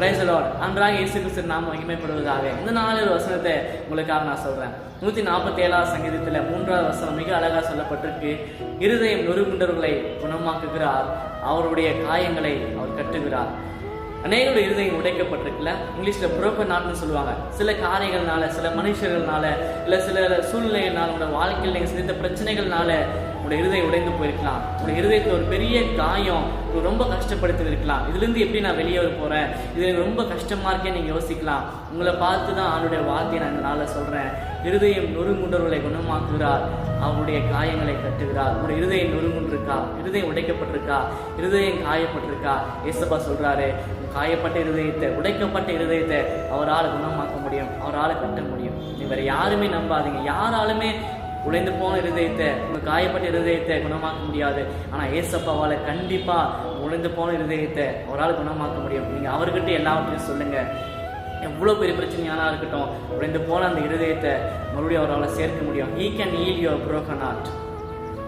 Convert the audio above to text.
Price Lord அன்றாக இயேசு கிறிஸ்து நாம மகிமைப்படுவதாக. இந்த நாலு வசனத்தை உங்களுக்காக நான் சொல்றேன். நூத்தி நாற்பத்தி ஏழாவது சங்கீதத்துல மூன்றாவது வசனம் மிக அழகா சொல்லப்பட்டிருக்கு. இருதயம் நொறுங்குண்டவர்களை குணமாக்குகிறார். அவருடைய காயங்களை அவர் கட்டுகிறார். அநேகருடைய இருதயம் உடைக்கப்பட்டிருக்குல்ல? இங்கிலீஷ்ல புரோக்கர் நாட்னு சொல்லுவாங்க. சில காரியங்கள்னால சில மனுஷர்கள்னால இல்ல சில சூழ்நிலைகள்னால உங்களோட வாழ்க்கையில் நீங்க சந்தித்த பிரச்சனைகள்னால உங்களுடைய இருதயம் உடைந்து போயிருக்கலாம். உங்களுடைய இருதயத்தில் ஒரு பெரிய காயம் ரொம்ப கஷ்டப்படுத்தி இருக்கலாம் இதுலேருந்து எப்படி நான் வெளியே வர போகிறேன் இது எனக்கு ரொம்ப கஷ்டமா இருக்கே நீங்கள் யோசிக்கலாம். உங்களை பார்த்து தான் அவனுடைய வார்த்தையை நான் நாளில் சொல்கிறேன் இருதயம் நொறுங்குண்டவர்களை குணமாக்குகிறார். அவருடைய காயங்களை கட்டுகிறார். உங்களுடைய இருதயம் நொறுங்குன்றிருக்கா இருதயம் உடைக்கப்பட்டிருக்கா? இருதயம் காயப்பட்டிருக்கா? ஏசப்பா சொல்கிறாரு காயப்பட்ட இருதயத்தை உடைக்கப்பட்ட இருதயத்தை அவரால் குணமாக்க முடியும். அவரால் கட்ட முடியும். நீ வேற யாருமே நம்பாதீங்க. யாராலுமே உடைந்து போன இருதயத்தை உங்க காயப்பட்ட இருதயத்தை குணமாக்க முடியாது. ஆனால் ஏசப்பாவால் கண்டிப்பாக உடைந்து போன இருதயத்தை அவரால் குணமாக்க முடியும். நீங்கள் அவர்கிட்ட எல்லாவற்றையும் சொல்லுங்கள் எவ்வளோ பெரிய பிரச்சனையானா இருக்கட்டும் உடைந்து போன அந்த இருதயத்தை மறுபடியும் அவரால் சேர்க்க முடியும். He can heal your broken heart